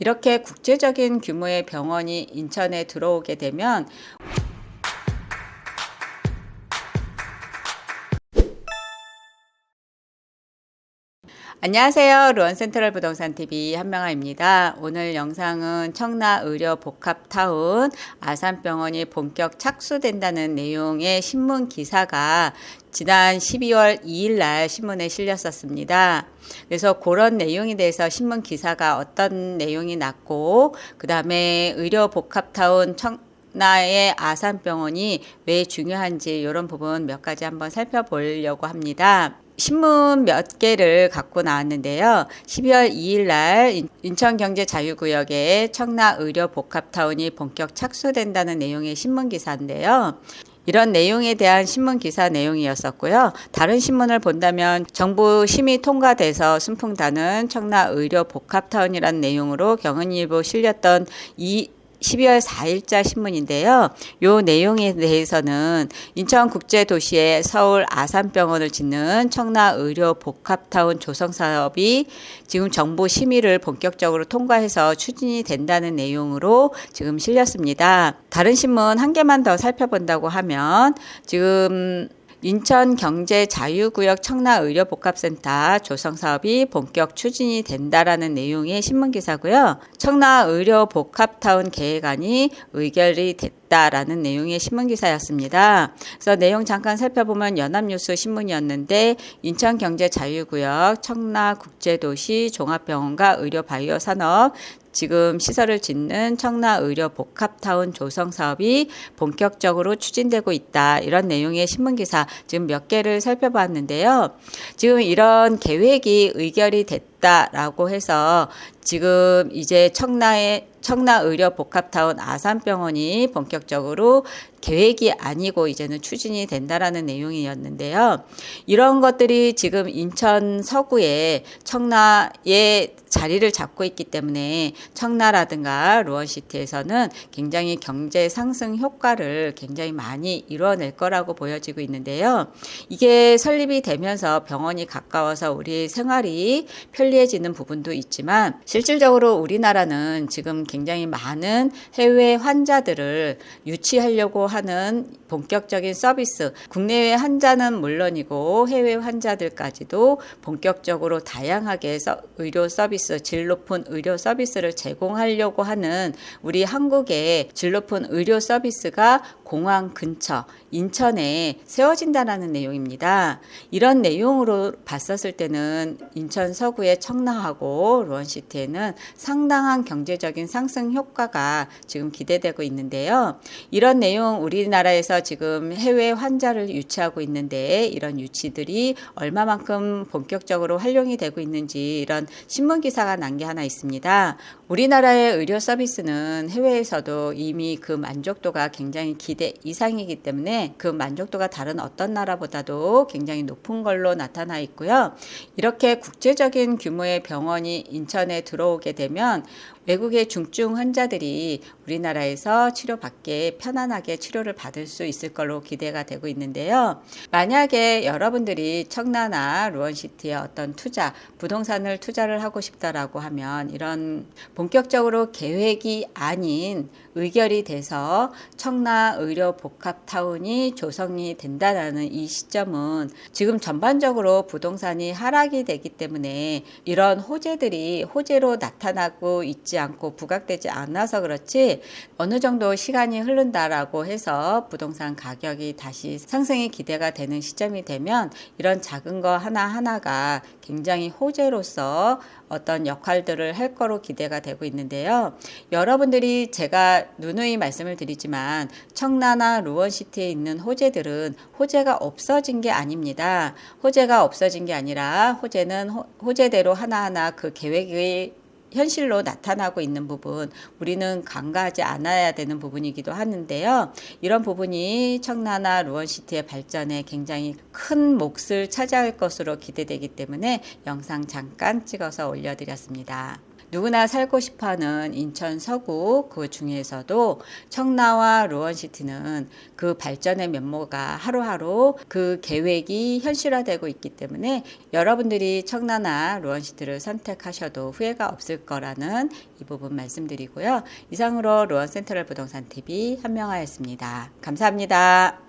이렇게 국제적인 규모의 병원이 인천에 들어오게 되면 안녕하세요. 루원센트럴 부동산 TV 한명아입니다. 오늘 영상은 청라 의료 복합타운 아산병원이 본격 착수된다는 내용의 신문 기사가 지난 12월 2일 날 신문에 실렸었습니다. 그래서 그런 내용에 대해서 신문 기사가 어떤 내용이 났고 그 다음에 의료 복합타운 청 나의 아산병원이 왜 중요한지 이런 부분 몇 가지 한번 살펴보려고 합니다. 신문 몇 개를 갖고 나왔는데요. 12월 2일 날 인천경제자유구역에 청라의료복합타운이 본격 착수된다는 내용의 신문 기사인데요. 이런 내용에 대한 신문 기사 내용이었었고요. 다른 신문을 본다면 정부 심의 통과돼서 순풍다는 청라 의료 복합타운이라는 내용으로 경은일보 실렸던 이 12월 4일자 신문인데요. 요 내용에 대해서는 인천국제도시에 서울 아산병원을 짓는 청라의료복합타운 조성사업이 지금 정부 심의를 본격적으로 통과해서 추진이 된다는 내용으로 지금 실렸습니다. 다른 신문 한 개만 더 살펴본다고 하면 지금 인천 경제 자유구역 청라 의료복합센터 조성 사업이 본격 추진이 된다라는 내용의 신문 기사고요. 청라 의료복합타운 계획안이 의결이 됐다라는 내용의 신문 기사였습니다. 그래서 내용 잠깐 살펴보면 연합뉴스 신문이었는데 인천 경제 자유구역 청라 국제도시 종합병원과 의료바이오 산업 지금 시설을 짓는 청라 의료 복합타운 조성 사업이 본격적으로 추진되고 있다. 이런 내용의 신문 기사 지금 몇 개를 살펴봤는데요. 지금 이런 계획이 의결이 됐 다라고 해서 지금 이제 청라의 청라 의료 복합타운 아산병원이 본격적으로 계획이 아니고 이제는 추진이 된다라는 내용이었는데요. 이런 것들이 지금 인천 서구에 청라에 자리를 잡고 있기 때문에 청라라든가 루원시티에서는 굉장히 경제 상승 효과를 굉장히 많이 이뤄낼 거라고 보여지고 있는데요. 이게 설립이 되면서 병원이 가까워서 우리 생활이 편리 해지는 부분도 있지만 실질적으로 우리나라는 지금 굉장히 많은 해외 환자들을 유치하려고 하는 본격적인 서비스, 국내외 환자는 물론이고 해외 환자들까지도 본격적으로 다양하게 의료 서비스, 질 높은 의료 서비스를 제공하려고 하는 우리 한국의 질 높은 의료 서비스가 공항 근처 인천에 세워진다라는 내용입니다. 이런 내용으로 봤었을 때는 인천 서구의 청라하고 루원시티에는 상당한 경제적인 상승 효과가 지금 기대되고 있는데요. 이런 내용 우리나라에서 지금 해외 환자를 유치하고 있는데 이런 유치들이 얼마만큼 본격적으로 활용이 되고 있는지 이런 신문 기사가 난 게 하나 있습니다. 우리나라의 의료 서비스는 해외에서도 이미 그 만족도가 굉장히 기대 이상이기 때문에 그 만족도가 다른 어떤 나라보다도 굉장히 높은 걸로 나타나 있고요. 이렇게 국제적인 규모의 병원이 인천에 들어오게 되면 외국의 중증 환자들이 우리나라에서 치료받게 편안하게 치료를 받을 수 있을 걸로 기대가 되고 있는데요. 만약에 여러분들이 청라나 루원시티에 어떤 투자, 부동산을 투자를 하고 싶다라고 하면 이런 본격적으로 계획이 아닌 의결이 돼서 청라 의료 복합 타운이 조성이 된다는 이 시점은 지금 전반적으로 부동산이 하락이 되기 때문에 이런 호재들이 호재로 나타나고 있지 않고 부각되지 않아서 그렇지 어느 정도 시간이 흐른다라고 해서 부동산 가격이 다시 상승이 기대가 되는 시점이 되면 이런 작은 거 하나하나가 굉장히 호재로서 어떤 역할들을 할 거로 기대가 되고 있는데요. 여러분들이 제가 누누이 말씀을 드리지만 청라나 루원시티에 있는 호재들은 호재가 없어진 게 아닙니다. 호재가 없어진 게 아니라 호재는 호, 재대로 하나하나 그 계획이 현실로 나타나고 있는 부분, 우리는 간과하지 않아야 되는 부분이기도 하는데요. 이런 부분이 청라나 루원시티의 발전에 굉장히 큰 몫을 차지할 것으로 기대되기 때문에 영상 잠깐 찍어서 올려드렸습니다. 누구나 살고 싶어하는 인천 서구 그 중에서도 청라와 루원시티는 그 발전의 면모가 하루하루 그 계획이 현실화되고 있기 때문에 여러분들이 청라나 루원시티를 선택하셔도 후회가 없을 거라는 이 부분 말씀드리고요. 이상으로 루원 센트럴 부동산 TV 한명하였습니다. 감사합니다.